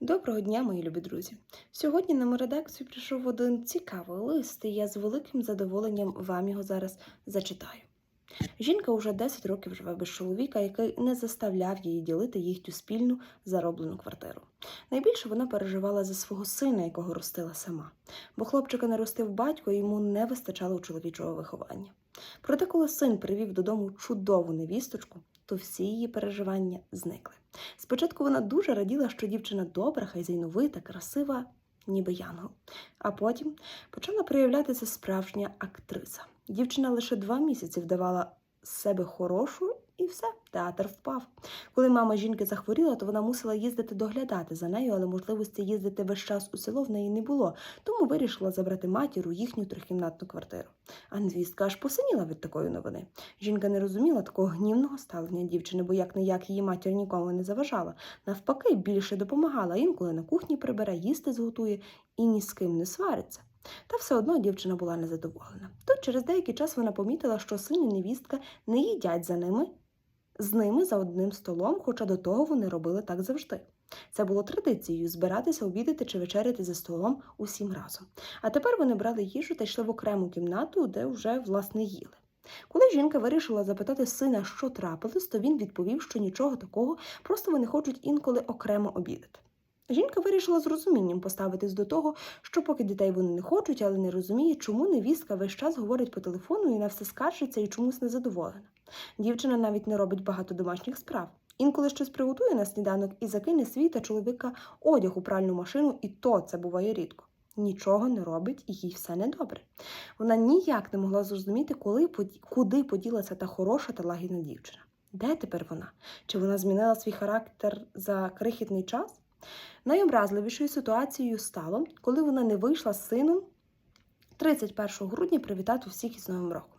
Доброго дня, мої любі друзі! Сьогодні на мою редакцію прийшов один цікавий лист, і я з великим задоволенням вам його зараз зачитаю. Жінка уже 10 років живе без чоловіка, який не заставляв її ділити їхню спільну зароблену квартиру. Найбільше вона переживала за свого сина, якого ростила сама, бо хлопчика не ростив батько, і йому не вистачало чоловічого виховання. Проте, коли син привів додому чудову невісточку, то всі її переживання зникли. Спочатку вона дуже раділа, що дівчина добра, хазяйновита, красива, ніби янгол. А потім почала проявлятися справжня актриса. Дівчина лише два місяці вдавала себе хорошу, і все, театр впав. Коли мама жінки захворіла, то вона мусила їздити доглядати за нею, але можливості їздити весь час у село в неї не було, тому вирішила забрати матір у їхню трикімнатну квартиру. А невістка аж посиніла від такої новини. Жінка не розуміла такого гнівного ставлення дівчини, бо як не як її матір нікому не заважала. Навпаки, більше допомагала, інколи на кухні прибере, їсти зготує і ні з ким не свариться. Та все одно дівчина була незадоволена. Тут через деякий час вона помітила, що син і невістка не їдять за ними з ними за одним столом, хоча до того вони робили так завжди. Це було традицією збиратися, обідати чи вечеряти за столом усім разом. А тепер вони брали їжу та йшли в окрему кімнату, де вже власне їли. Коли жінка вирішила запитати сина, що трапилось, то він відповів, що нічого такого, просто вони хочуть інколи окремо обідати. Жінка вирішила з розумінням поставитись до того, що поки дітей вони не хочуть, але не розуміє, чому невістка весь час говорить по телефону і на все скаржиться і чомусь незадоволена. Дівчина навіть не робить багато домашніх справ. Інколи щось приготує на сніданок і закине свій та чоловіка одяг у пральну машину, і то це буває рідко. Нічого не робить і їй все недобре. Вона ніяк не могла зрозуміти, коли куди поділася та хороша та лагідна дівчина. Де тепер вона? Чи вона змінила свій характер за крихітний час? Найобразливішою ситуацією стало, коли вона не вийшла з сином 31 грудня привітати всіх із Новим роком.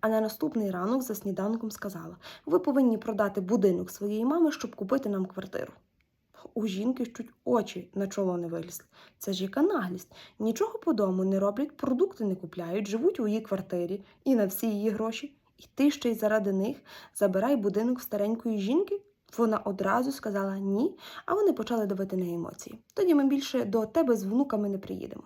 А на наступний ранок за сніданком сказала: ви повинні продати будинок своєї мами, щоб купити нам квартиру. У жінки чуть очі на чоло не вилізли. Це ж яка наглість. Нічого по дому не роблять, продукти не купляють, живуть у її квартирі і на всі її гроші. І ти ще й заради них забирай будинок старенької жінки. Вона одразу сказала ні, а вони почали давити на емоції. Тоді ми більше до тебе з внуками не приїдемо.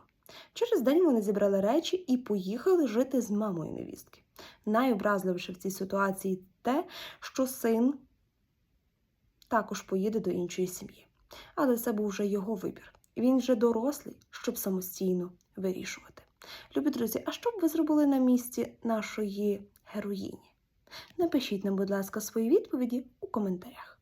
Через день вони зібрали речі і поїхали жити з мамою невістки. Найобразливіше в цій ситуації те, що син також поїде до іншої сім'ї. Але це був вже його вибір. Він вже дорослий, щоб самостійно вирішувати. Любі друзі, а що б ви зробили на місці нашої героїні? Напишіть нам, будь ласка, свої відповіді у коментарях.